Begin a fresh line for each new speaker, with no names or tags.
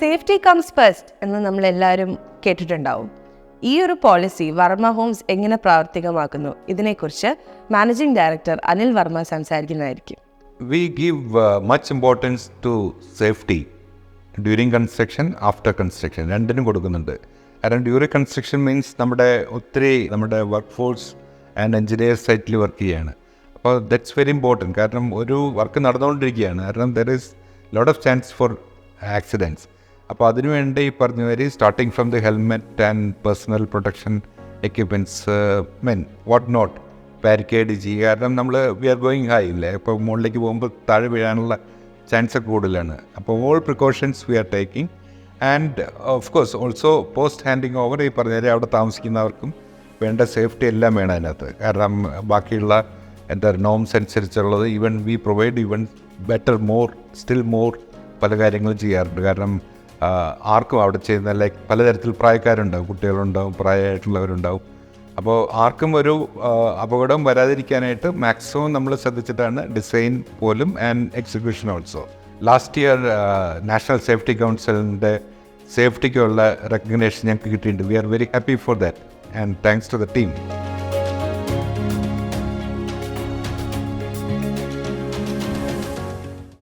Safety comes first എന്ന് നമ്മൾ എല്ലാവരും കേട്ടിട്ടുണ്ടാവും. ഈ ഒരു പോളിസി വർമ്മ ഹോംസ് എങ്ങനെ പ്രാവർത്തികമാക്കുന്നു? ഇതിനെക്കുറിച്ച് managing director Anil Varma സംസാരിക്കുന്നതായിരിക്കും.
We give much importance to safety during construction after construction രണ്ടിനും കൊടുക്കുന്നുണ്ട്. കാരണം ഡ്യൂറിങ് കൺസ്ട്രക്ഷൻ മീൻസ് നമ്മുടെ ഒത്തിരി നമ്മുടെ വർക്ക് ഫോഴ്സ് ആൻഡ് എഞ്ചിനീയർ സൈറ്റിൽ വർക്ക് ചെയ്യുകയാണ് അപ്പോൾ ദറ്റ്സ് വെരി ഇമ്പോർട്ടന്റ് കാരണം ഒരു വർക്ക് നടന്നുകൊണ്ടിരിക്കുകയാണ്. കാരണം there is lot of chance for accidents അപ്പോൾ അതിനുവേണ്ടി ഈ പറഞ്ഞ starting from the helmet and personal protection equipments men what not barricade ചെയ്യുക കാരണം നമ്മൾ വി ആർ ഗോയിങ് ഹൈ ഇല്ലേ? ഇപ്പോൾ മുകളിലേക്ക് പോകുമ്പോൾ താഴെ വീഴാനുള്ള ചാൻസ് കൂടുതലാണ്. അപ്പോൾ all precautions we are taking and of course also post handing over ഈ പറഞ്ഞ അവിടെ താമസിക്കുന്നവർക്കും വേണ്ട സേഫ്റ്റി എല്ലാം വേണം അതിനകത്ത്. കാരണം ബാക്കിയുള്ള എന്താ norms അനുസരിച്ചുള്ളത് even we provide even better more still more പല കാര്യങ്ങളും ചെയ്യാറുണ്ട്. കാരണം ആർക്കും അവിടെ ചെയ്യുന്ന ലൈക്ക് പലതരത്തിൽ പ്രായക്കാരുണ്ടാവും കുട്ടികളുണ്ടാവും പ്രായമായിട്ടുള്ളവരുണ്ടാവും. അപ്പോൾ ആർക്കും ഒരു അപകടം വരാതിരിക്കാനായിട്ട് മാക്സിമം നമ്മൾ ശ്രദ്ധിച്ചിട്ടാണ് ഡിസൈൻ പോലും and execution also last year national safety കൗൺസിലിന്റെ സേഫ്റ്റിക്കുള്ള റെക്കഗ്നേഷൻ ഞങ്ങൾക്ക് കിട്ടിയിട്ടുണ്ട്. We are very happy for that and thanks to the team